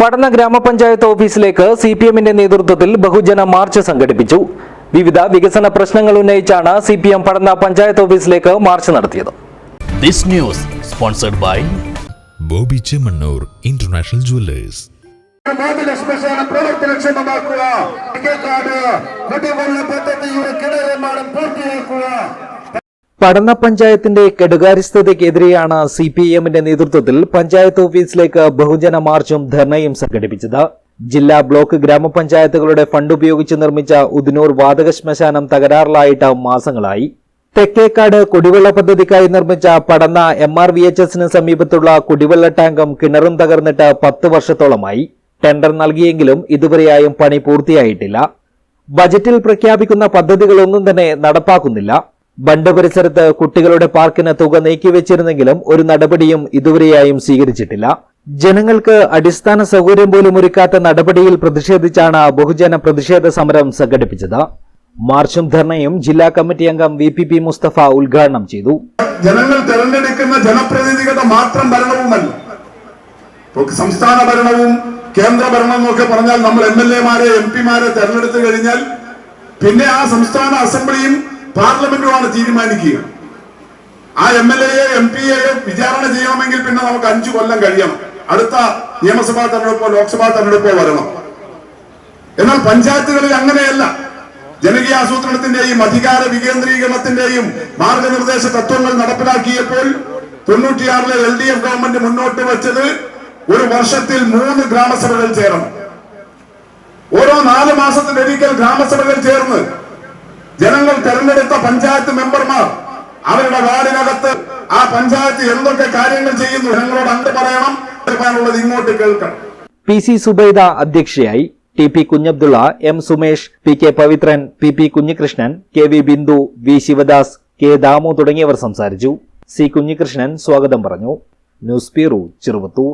പടന്ന ഗ്രാമപഞ്ചായത്ത് ഓഫീസിലേക്ക് C P എമ്മിന്റെ നേതൃത്വത്തിൽ ബഹുജന മാർച്ച് സംഘടിപ്പിച്ചു. വിവിധ വികസന പ്രശ്നങ്ങൾ ഉന്നയിച്ചാണ് C P M Padanna panchayat ഓഫീസിലേക്ക് മാർച്ച് നടത്തിയത്. Bobby Chemmanur international jewellers. ശ്മശാനം പ്രവർത്തനക്ഷമമാക്കുക പൂർത്തിയാക്കുക. പടന്ന പഞ്ചായത്തിന്റെ കെടുകാര്യസ്ഥതയ്ക്കെതിരെയാണ് സി പി എമ്മിന്റെ നേതൃത്വത്തിൽ പഞ്ചായത്ത് ഓഫീസിലേക്ക് ബഹുജന മാർച്ചും ധർണയും സംഘടിപ്പിച്ചത്. ജില്ലാ ബ്ലോക്ക് ഗ്രാമപഞ്ചായത്തുകളുടെ ഫണ്ട് ഉപയോഗിച്ച് നിർമ്മിച്ച ഉദിനൂർ വാതക ശ്മശാനം തകരാറിലായിട്ട് മാസങ്ങളായി. തെക്കേക്കാട് കുടിവെള്ള പദ്ധതിക്കായി നിർമ്മിച്ച Padanna M R V H എസിന് സമീപത്തുള്ള കുടിവെള്ള ടാങ്കും കിണറും തകർന്നിട്ട് പത്ത് വർഷത്തോളമായി. ടെൻഡർ നൽകിയെങ്കിലും ഇതുവരെയായും പണി പൂർത്തിയായിട്ടില്ല. ബജറ്റിൽ പ്രഖ്യാപിക്കുന്ന പദ്ധതികളൊന്നും തന്നെ നടപ്പാക്കുന്നില്ല. ബണ്ട് പരിസരത്ത് കുട്ടികളുടെ പാർക്കിന് തുക നീക്കിവെച്ചിരുന്നെങ്കിലും ഒരു നടപടിയും ഇതുവരെയായും സ്വീകരിച്ചിട്ടില്ല. ജനങ്ങൾക്ക് അടിസ്ഥാന സൗകര്യം പോലും ഒരുക്കാത്ത നടപടിയിൽ പ്രതിഷേധിച്ചാണ് ബഹുജന പ്രതിഷേധ സമരം സംഘടിപ്പിച്ചത്. മാർച്ചും ധർണയും ജില്ലാ കമ്മിറ്റി അംഗം വി പി പി മുസ്തഫ ഉദ്ഘാടനം ചെയ്തു. ജനങ്ങൾ തെരഞ്ഞെടുക്കുന്ന ജനപ്രതിനിധികളുടെ മാത്രം ഭരണവുമല്ല. സംസ്ഥാന ഭരണവും കേന്ദ്ര ഭരണം എന്നൊക്കെ പറഞ്ഞാൽ നമ്മൾ എം എൽ എമാരെ എം പിമാരെ തെരഞ്ഞെടുത്തു കഴിഞ്ഞാൽ പിന്നെ ആ സംസ്ഥാന അസംബ്ലിയും പാർലമെന്റുമാണ് തീരുമാനിക്കുക. ആ എം എൽ എയെ എം പിയെ വിചാരണ ചെയ്യണമെങ്കിൽ പിന്നെ നമുക്ക് അഞ്ചു കൊല്ലം കഴിയണം. അടുത്ത നിയമസഭാ തെരഞ്ഞെടുപ്പോ ലോക്സഭാ തെരഞ്ഞെടുപ്പോ വരണം. എന്നാൽ പഞ്ചായത്തുകളിൽ അങ്ങനെയല്ല. ജനകീയ ആസൂത്രണത്തിന്റെയും അധികാര വികേന്ദ്രീകരണത്തിന്റെയും മാർഗനിർദ്ദേശ തത്വങ്ങൾ നടപ്പിലാക്കിയപ്പോൾ തൊണ്ണൂറ്റിയാറിലെ എൽ ഡി എഫ് ഗവൺമെന്റ് മുന്നോട്ട് വെച്ചത് ഒരു വർഷത്തിൽ മൂന്ന് ഗ്രാമസഭകൾ ചേരണം. ഓരോ നാല് മാസത്തിലൊരിക്കൽ ഗ്രാമസഭകൾ ചേർന്ന് തെരഞ്ഞെടുത്ത പഞ്ചായത്ത് മെമ്പർമാർ അവരുടെ വാർഡിനകത്ത് ആ പഞ്ചായത്ത് എന്തൊക്കെ കാര്യങ്ങൾ ചെയ്യുന്നു ഞങ്ങളോട് അണ്ട് പറയണം? ഇങ്ങോട്ട് കേൾക്കണം. പി സി സുബൈദ അധ്യക്ഷയായി T P Kunhabdulla M Sumesh P K Pavithran P P Kunhikrishnan K V Bindu V Sivadas K Damu തുടങ്ങിയവർ സംസാരിച്ചു. സി കുഞ്ഞികൃഷ്ണൻ സ്വാഗതം പറഞ്ഞു. News bureau Cheruvathur.